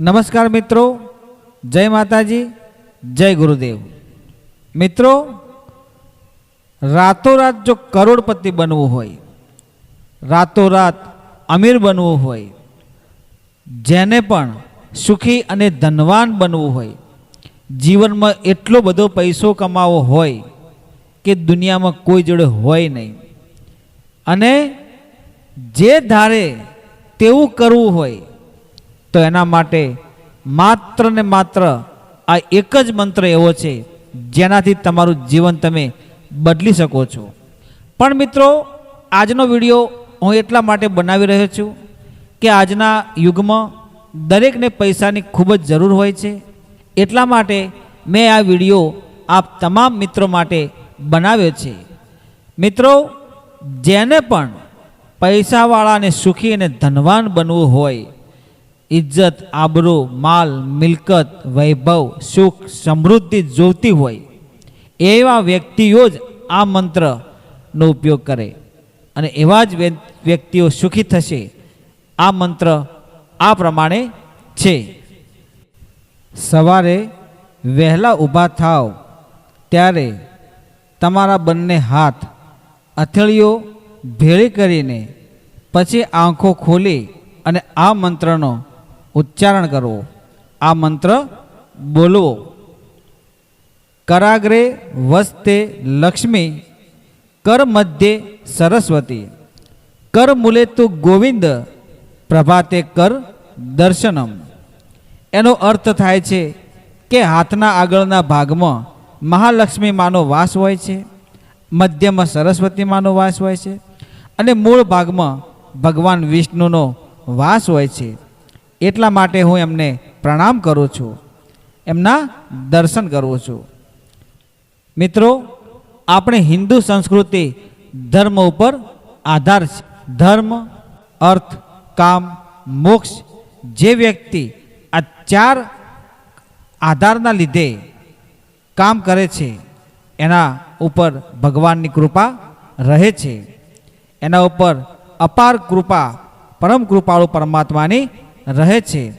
નમસ્કાર મિત્રો, જય માતાજી, જય ગુરુદેવ. મિત્રો, રાતોરાત જો કરોડપતિ બનવું હોય, રાતોરાત અમીર બનવું હોય, જેને પણ સુખી અને ધનવાન બનવું હોય, જીવનમાં એટલો બધો પૈસો કમાવો હોય કે દુનિયામાં કોઈ જોડે હોય નહીં. અને જે ધારે તેવું કરવું હોય તો એના માટે માત્ર ને માત્ર આ એક જ મંત્ર એવો છે, જેનાથી તમારું જીવન તમે બદલી શકો છો. પણ મિત્રો, આજનો વીડિયો હું એટલા માટે બનાવી રહ્યો છું કે આજના યુગમાં દરેકને પૈસાની ખૂબ જ જરૂર હોય છે. એટલા માટે મેં આ વીડિયો આપ તમામ મિત્રો માટે બનાવ્યો છે. મિત્રો, જેને પણ પૈસાવાળાને સુખી અને ધનવાન બનવું હોય ઇજ્જત, આબરૂ, માલ, મિલકત, વૈભવ, સુખ, સમૃદ્ધિ જોઈતી હોય, એવા વ્યક્તિઓ જ આ મંત્રનો ઉપયોગ કરે. અને એવા જ વ્યક્તિઓ સુખી થશે. આ મંત્ર આ પ્રમાણે છે. સવારે વહેલા ઊભા થાવ ત્યારે તમારા બંને હાથ અથળીઓ ભેળી કરીને પછી આંખો ખોલી અને આ મંત્રનો ઉચ્ચારણ કરવો. આ મંત્ર બોલવો. કરાગ્રે વસ્તે લક્ષ્મી, કર મધ્યે સરસ્વતી, કર મૂલે તું ગોવિંદ, પ્રભાતે કર દર્શનમ. એનો અર્થ થાય છે કે હાથના આગળના ભાગમાં મહાલક્ષ્મી માનો વાસ હોય છે, મધ્યમાં સરસ્વતી માનો વાસ હોય છે, અને મૂળ ભાગમાં ભગવાન વિષ્ણુનો વાસ હોય છે. એટલા માટે હું એમને પ્રણામ કરું છું, એમના દર્શન કરું છું. મિત્રો, આપણે હિન્દુ સંસ્કૃતિ ધર્મ ઉપર આધાર છે. ધર્મ, અર્થ, કામ, મોક્ષ, જે વ્યક્તિ આ ચાર આધારના લીધે કામ કરે છે, એના ઉપર ભગવાનની કૃપા રહે છે. એના ઉપર અપાર કૃપા, પરમ કૃપાળુ પરમાત્માની રહે છે.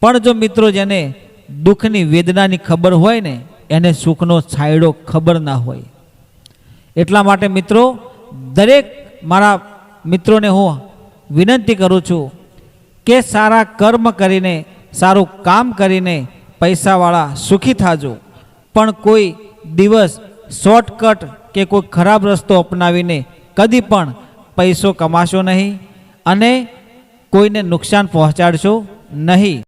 પણ જો મિત્રો જેને દુઃખની વેદનાની ખબર હોય ને, એને સુખનો છાયડો ખબર ના હોય. એટલા માટે મિત્રો, દરેક મારા મિત્રોને હું વિનંતી કરું છું કે સારા કર્મ કરીને, સારું કામ કરીને પૈસાવાળા સુખી થાજો. પણ કોઈ દિવસ શોર્ટકટ કે કોઈ ખરાબ રસ્તો અપનાવીને કદી પણ પૈસો કમાશો નહીં. અને કોઈને નુકસાન પહોંચાડશો નહીં.